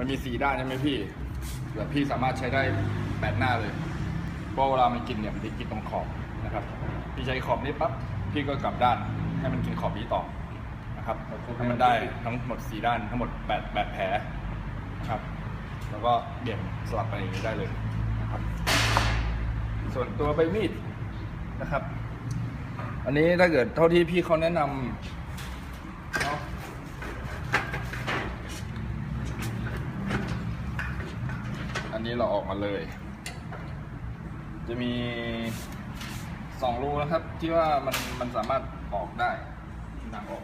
มันมีสีด้านใช่ไหมพี่แบบพี่สามารถใช้ได้แปดหน้าเลยเพราะเวลามันกินเนี่ยมันจะกินตรงขอบนะครับ พี่ใช้ขอบนี้ปั๊บพี่ก็กลับด้านให้มันกินขอบนี้ต่อนะครับให้มันได้ทั้งหมดสีด้านทั้งหมดแปดแปดแผลครับแล้วก็เบี่ยงสลับไปอย่างนี้ได้เลยนะครับ ส่วนตัวใบมีดนะครับ อันนี้ถ้าเกิดเท่าที่พี่เขาแนะนำเนาะอั นี้เราออกมาเลย จะมีสองรูนะครับที่ว่ามันมันสามารถออกได้หนังออก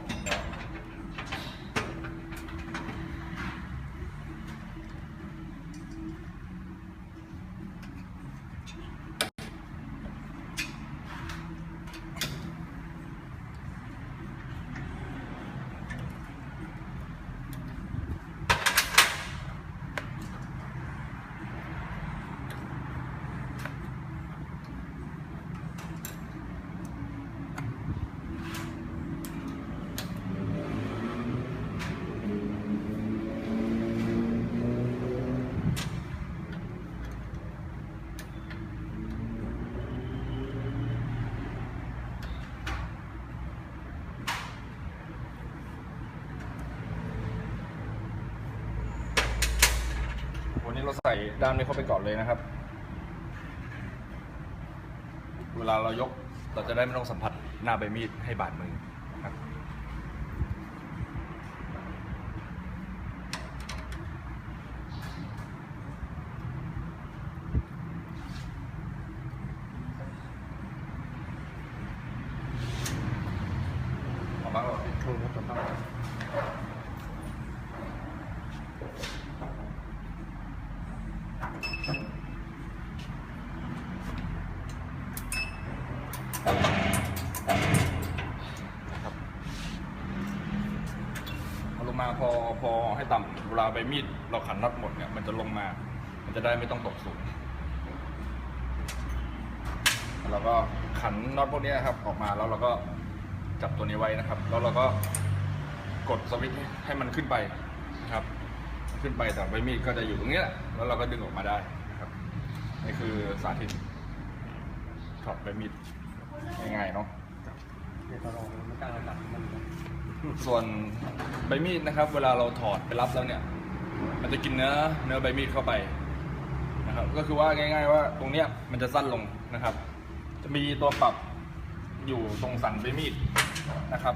นี้เราใส่ด้านนี้เข้าไปก่อนเลยนะครับ เวลาเรายกเราจะได้ไม่ต้องสัมผัสหน้าใบมีดให้บาดมือนะครับ ออกมาแล้วเหรอพี่ ถูกครับถูกต้อง เอาลง มาพอพอให้ต่ำเวลาใบมีดเราขันน็อตหมดเนี่ยมันจะลงมา มันจะได้ไม่ต้องตกสูงแล้วเราก็ขันน็อตพวกนี้ครับออกมาแล้วเราก็จับตัวนี้ไว้นะครับ แล้วเราก็กดสวิตช์ให้มันขึ้นไปนะครับ ขึ้นไปแต่ใบมีดก็จะอยู่ตรงนี้แหละแล้วเราก็ดึงออกมาได้นะครับนี่คือสาธิตถอดใบมีดง่ายๆเนาะเดี๋ยวตอนออกมันกล้าตัดมัน ส่วนใบมีดนะครับ เวลาเราถอดไปรับแล้วเนี่ย มันจะกินเนื้อเนื้อใบมีดเข้าไปนะครับ ก็คือว่าง่าย ๆ ว่าตรงเนี้ยมันจะสั้นลงนะครับ จะมีตัวปรับอยู่ตรงสันใบมีดนะครับ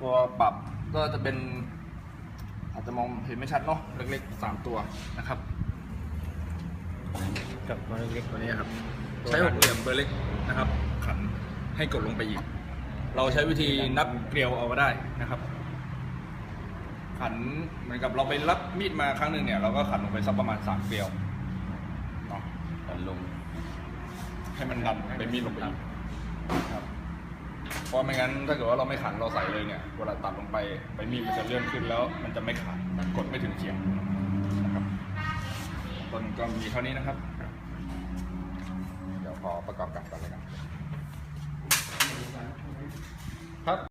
ตัวปรับก็จะเป็น อาจจะมองเห็นไม่ชัดเนาะเล็กๆสามตัวนะครับกับตัวเล็กๆตัวนี้ครับ ใช้หกเหลี่ยมเบอร์เล็กนะครับ ขันให้กดลงไปอีก เราใช้วิธีนับเกลียวเอาก็ได้นะครับ ขันเหมือนกับเราไปรับมีดมาครั้งหนึ่งเนี่ยเราก็ขันลงไปสักประมาณสามเกลียวเนาะดันลง ให้มันดันไปมีดลงไปอีกครับเพราะไม่งั้นถ้าเกิดว่าเราไม่ขันเราใส่เลยเนี่ยเวลาตัดลงไปไปมีดมันจะเลื่อนขึ้นแล้ว มันจะไม่ขาดกดไม่ถึงเขียงนะครับต้นก็มีเท่านี้นะครับ เดี๋ยวขอประกอบกับกันเลยกั น